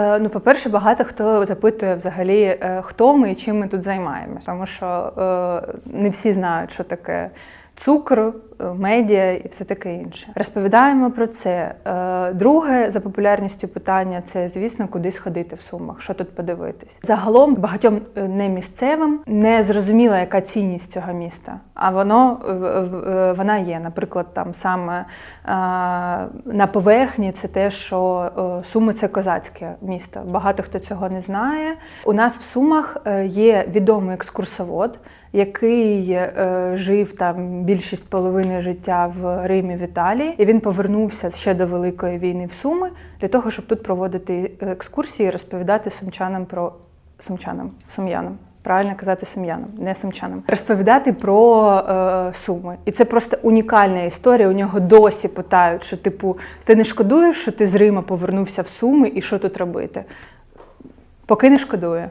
Е, Ну, по-перше, багато хто запитує взагалі, е, хто ми і чим ми тут займаємося, тому що е, не всі знають, що таке цукор, е, медіа і все таке інше. Розповідаємо про це. Е, Друге за популярністю питання це, звісно, куди сходити в Сумах, що тут подивитись. Загалом багатьом е, не місцевим не зрозуміла, яка цінність цього міста. А воно вона є. Наприклад, там саме на поверхні це те, що Суми це козацьке місто. Багато хто цього не знає. У нас в Сумах є відомий екскурсовод, який жив там більшість половини життя в Римі в Італії, і він повернувся ще до Великої війни в Суми для того, щоб тут проводити екскурсії і розповідати сумчанам про сумчанам, сум'янам. Правильно казати сум'янам, не сумчанам. Розповідати про е, суми. І це просто унікальна історія. У нього досі питають, що типу, ти не шкодуєш, що ти з Рима повернувся в Суми і що тут робити? Поки не шкодує.